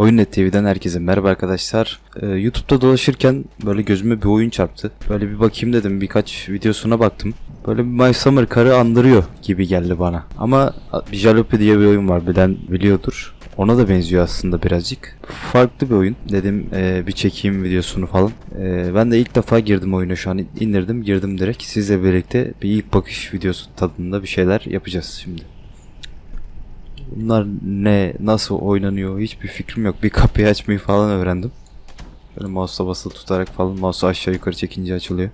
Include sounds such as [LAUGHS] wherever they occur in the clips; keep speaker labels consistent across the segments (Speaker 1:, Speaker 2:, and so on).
Speaker 1: Oyunnet TV'den herkese merhaba arkadaşlar. Ee, YouTube'da dolaşırken böyle gözüme bir oyun çarptı. Böyle bir bakayım dedim birkaç videosuna baktım. Böyle bir My Summer Car'ı andırıyor gibi geldi bana. Ama Jalopy diye bir oyun var bilen biliyordur. Ona da benziyor aslında birazcık. Farklı bir oyun. Dedim ee, bir çekeyim videosunu falan. Ee, ben de ilk defa girdim oyuna şu an indirdim girdim direkt. Sizle birlikte bir ilk bakış videosu tadında bir şeyler yapacağız şimdi. Bunlar ne, nasıl oynanıyor hiçbir fikrim yok. Bir kapıyı açmayı falan öğrendim. Böyle mouse'la basılı tutarak falan mouse'u aşağı yukarı çekince açılıyor.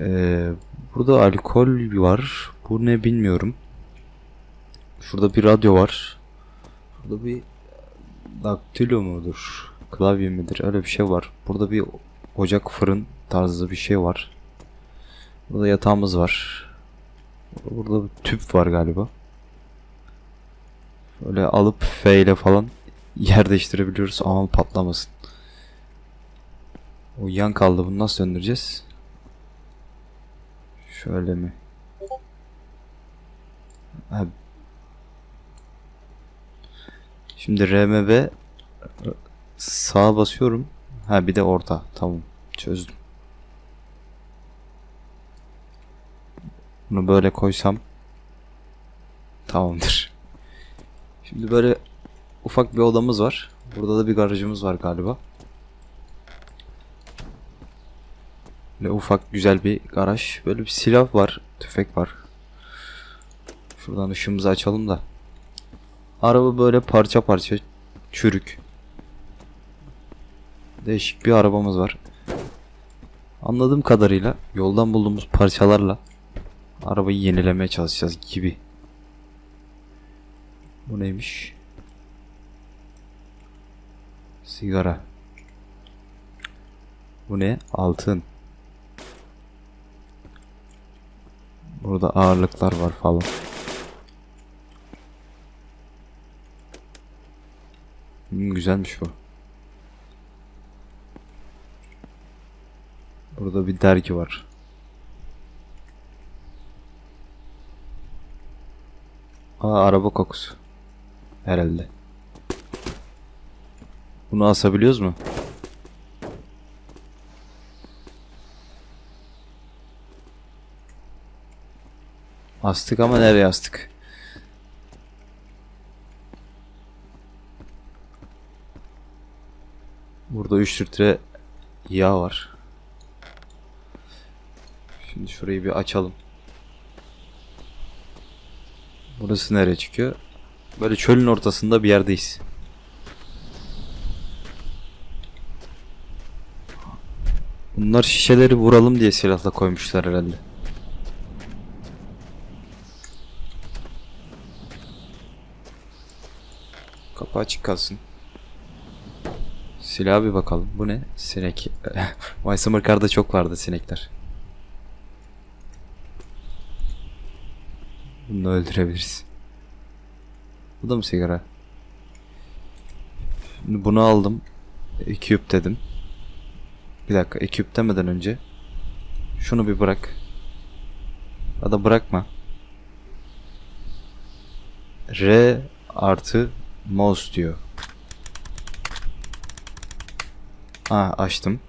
Speaker 1: Ee, burada alkol var. Bu ne bilmiyorum. Şurada bir radyo var. Burada bir daktilo mudur? Klavye midir? Öyle bir şey var. Burada bir ocak fırın tarzı bir şey var. Burada yatağımız var. Burada bir tüp var galiba. Böyle alıp F ile falan yer değiştirebiliyoruz. Aman patlamasın. O yan kaldı. Bunu nasıl döndüreceğiz? Şöyle mi? Ha. Şimdi RMB sağa basıyorum. Ha bir de orta. Tamam. Çözdüm. Bunu böyle koysam tamamdır. Şimdi böyle ufak bir odamız var. Burada da bir garajımız var galiba. Böyle ufak güzel bir garaj. Böyle bir silah var. Tüfek var. Şuradan ışığımızı açalım da. Araba böyle parça parça çürük. Değişik bir arabamız var. Anladığım kadarıyla yoldan bulduğumuz parçalarla arabayı yenilemeye çalışacağız gibi. Bu neymiş? Sigara. Bu ne? Altın. Burada ağırlıklar var falan. Hmm, güzelmiş bu. Burada bir dergi var. Aa araba kokusu. Herhalde. Bunu asabiliyoruz mu? Astık ama nereye astık? Burada 3 litre yağ var. Şimdi şurayı bir açalım. Burası nereye çıkıyor? Böyle çölün ortasında bir yerdeyiz. Bunlar şişeleri vuralım diye silahla koymuşlar herhalde. Kapı açık kalsın. Silaha bir bakalım. Bu ne? Sinek. [LAUGHS] Car'da çok vardı sinekler. Bunu öldürebiliriz. Bu da mı sigara? Bunu aldım. Eküp dedim. Bir dakika eküp demeden önce şunu bir bırak. Ya da bırakma. R artı mouse diyor. Ha açtım.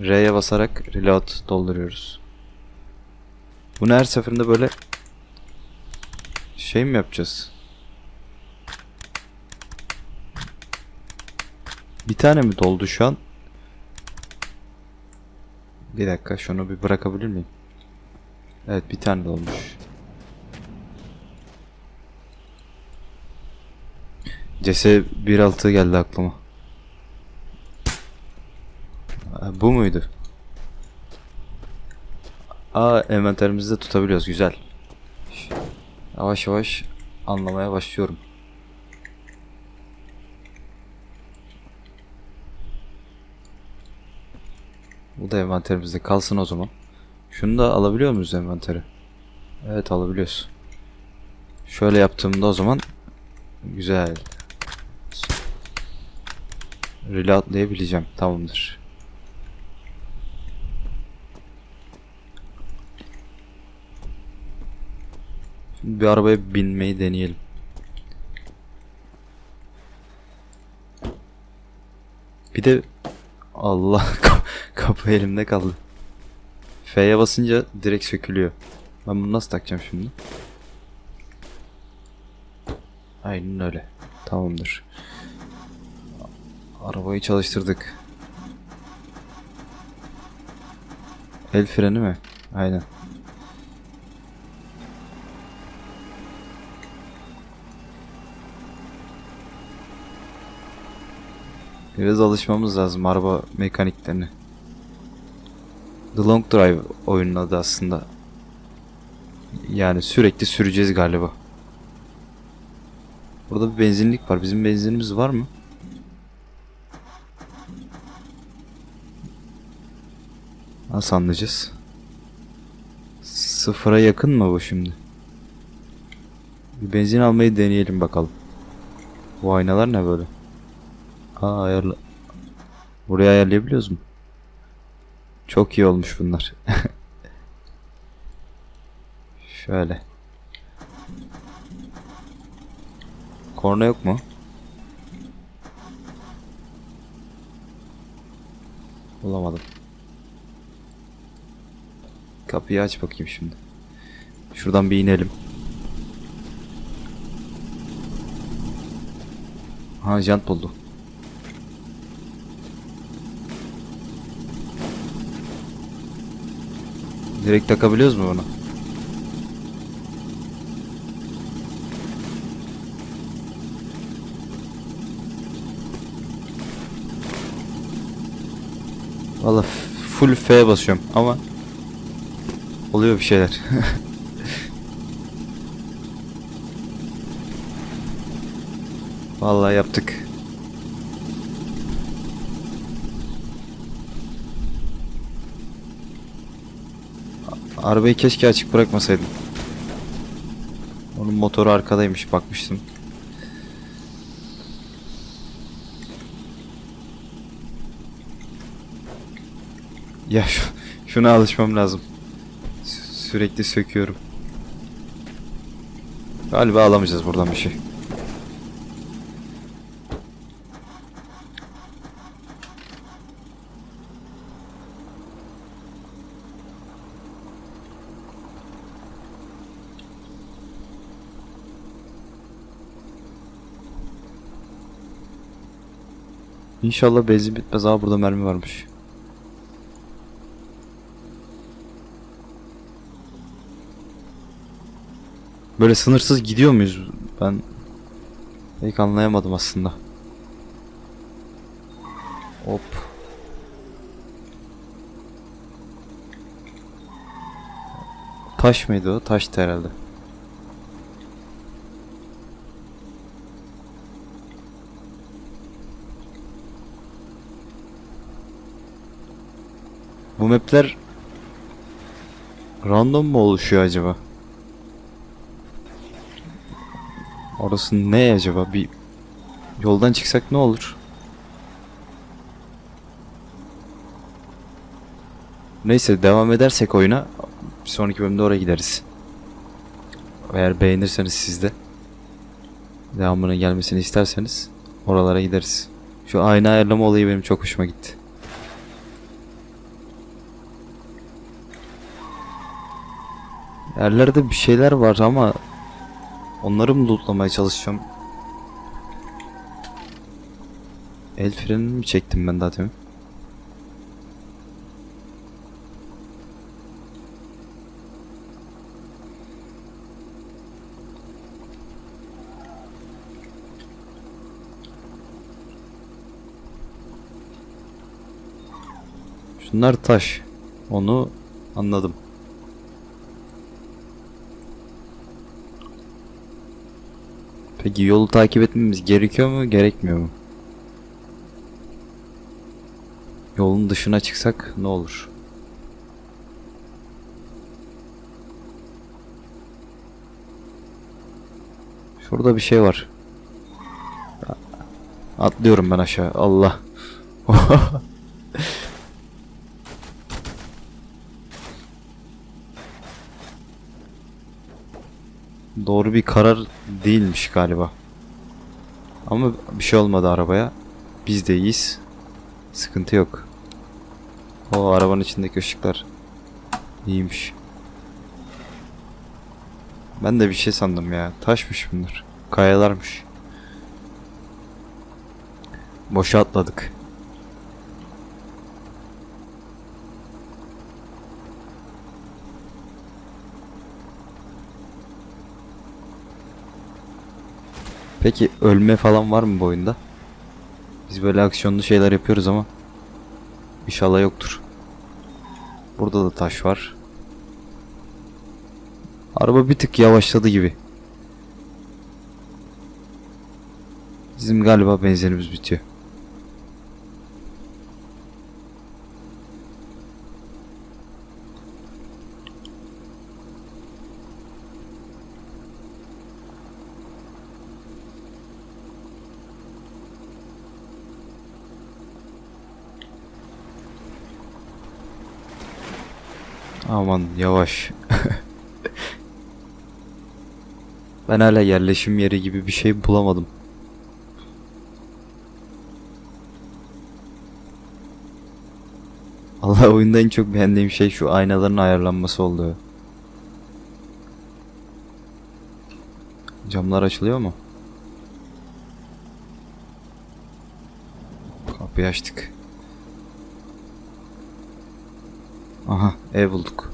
Speaker 1: R'ye basarak reload dolduruyoruz. Bunu her seferinde böyle şey mi yapacağız? Bir tane mi doldu şu an? Bir dakika şunu bir bırakabilir miyim? Evet bir tane dolmuş. CS 1.6 geldi aklıma. Ha, Bu muydu? Aa envanterimizde tutabiliyoruz güzel. Yavaş yavaş anlamaya başlıyorum. Bu da envanterimizde kalsın o zaman. Şunu da alabiliyor muyuz envanteri? Evet alabiliyoruz. Şöyle yaptığımda o zaman güzel. Reloadlayabileceğim. Tamamdır. Şimdi bir arabaya binmeyi deneyelim. Bir de Allah [LAUGHS] kapı elimde kaldı. F'ye basınca direkt sökülüyor. Ben bunu nasıl takacağım şimdi? Aynen öyle. Tamamdır. Arabayı çalıştırdık. El freni mi? Aynen. Biraz alışmamız lazım araba mekaniklerine. The Long Drive oyunun adı aslında. Yani sürekli süreceğiz galiba. Burada bir benzinlik var. Bizim benzinimiz var mı? Nasıl anlayacağız? Sıfıra yakın mı bu şimdi? Bir benzin almayı deneyelim bakalım. Bu aynalar ne böyle? Aa ayarla. Buraya ayarlayabiliyoruz mu? Çok iyi olmuş bunlar. [LAUGHS] Şöyle. Korna yok mu? Bulamadım. Kapıyı aç bakayım şimdi. Şuradan bir inelim. Ha jant buldu. Direkt takabiliyoruz mu bunu? Valla f- full F'ye basıyorum ama oluyor bir şeyler. [LAUGHS] Vallahi yaptık. Arabayı keşke açık bırakmasaydım. Onun motoru arkadaymış bakmıştım. Ya şu, şuna alışmam lazım. Sü- Sürekli söküyorum. Galiba alamayacağız buradan bir şey. İnşallah benzin bitmez. Aa burada mermi varmış. Böyle sınırsız gidiyor muyuz? Ben pek anlayamadım aslında. Hop. Taş mıydı o? Taştı herhalde. Bu mapler random mu oluşuyor acaba? Orası ne acaba? Bir yoldan çıksak ne olur? Neyse devam edersek oyuna bir sonraki bölümde oraya gideriz. Eğer beğenirseniz siz de devamının gelmesini isterseniz oralara gideriz. Şu ayna ayarlama olayı benim çok hoşuma gitti. Yerlerde bir şeyler var ama onları mı lootlamaya çalışacağım? El frenini mi çektim ben daha demin? Şunlar taş. Onu anladım. Peki yolu takip etmemiz gerekiyor mu, gerekmiyor mu? Yolun dışına çıksak ne olur? Şurada bir şey var. Atlıyorum ben aşağı. Allah. [LAUGHS] Doğru bir karar değilmiş galiba. Ama bir şey olmadı arabaya. Biz de iyiyiz. Sıkıntı yok. O arabanın içindeki ışıklar iyiymiş. Ben de bir şey sandım ya. Taşmış bunlar. Kayalarmış. Boşa atladık. Peki ölme falan var mı bu oyunda? Biz böyle aksiyonlu şeyler yapıyoruz ama inşallah yoktur. Burada da taş var. Araba bir tık yavaşladı gibi. Bizim galiba benzinimiz bitiyor. Aman yavaş. ben hala yerleşim yeri gibi bir şey bulamadım. Allah oyunda en çok beğendiğim şey şu aynaların ayarlanması oldu. Camlar açılıyor mu? Kapıyı açtık. Aha ev bulduk.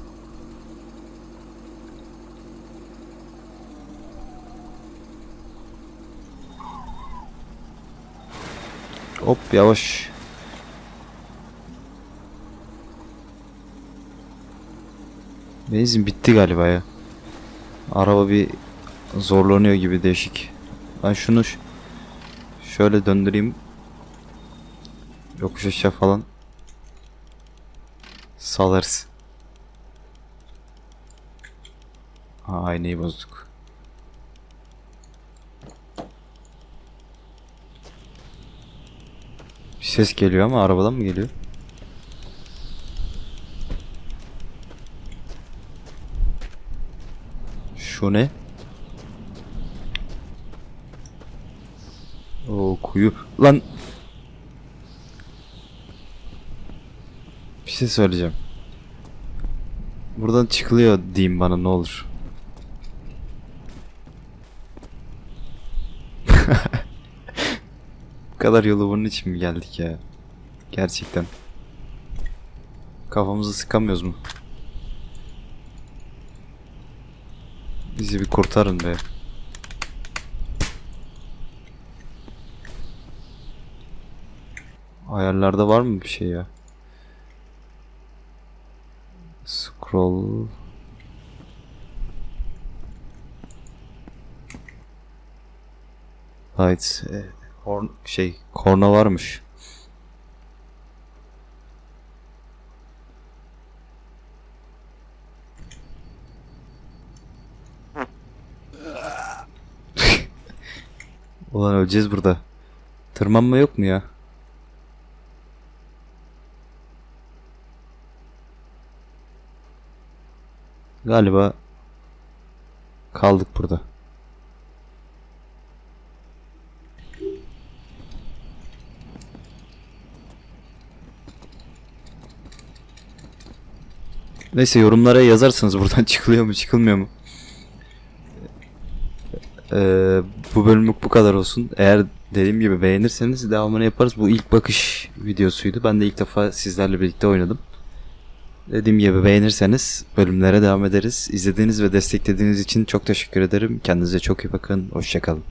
Speaker 1: Hop yavaş. Benzin bitti galiba ya. Araba bir zorlanıyor gibi değişik. Ben şunu şöyle döndüreyim. Yokuş aşağı falan. Salarız. Ha, aynayı bozduk. Ses geliyor ama arabadan mı geliyor? Şu ne? O kuyu. Lan. Bir şey söyleyeceğim. Buradan çıkılıyor diyeyim bana ne olur. Bu kadar yolu bunun için mi geldik ya? Gerçekten. Kafamızı sıkamıyoruz mu? Bizi bir kurtarın be. Ayarlarda var mı bir şey ya? Scroll. Lights. e, horn, şey, korna varmış. [LAUGHS] Ulan öleceğiz burada. Tırmanma yok mu ya? Galiba kaldık burada. Neyse yorumlara yazarsınız buradan [LAUGHS] çıkılıyor mu çıkılmıyor mu? Ee, bu bölümlük bu kadar olsun. Eğer dediğim gibi beğenirseniz devamını yaparız. Bu ilk bakış videosuydu. Ben de ilk defa sizlerle birlikte oynadım. Dediğim gibi beğenirseniz bölümlere devam ederiz. İzlediğiniz ve desteklediğiniz için çok teşekkür ederim. Kendinize çok iyi bakın. Hoşçakalın.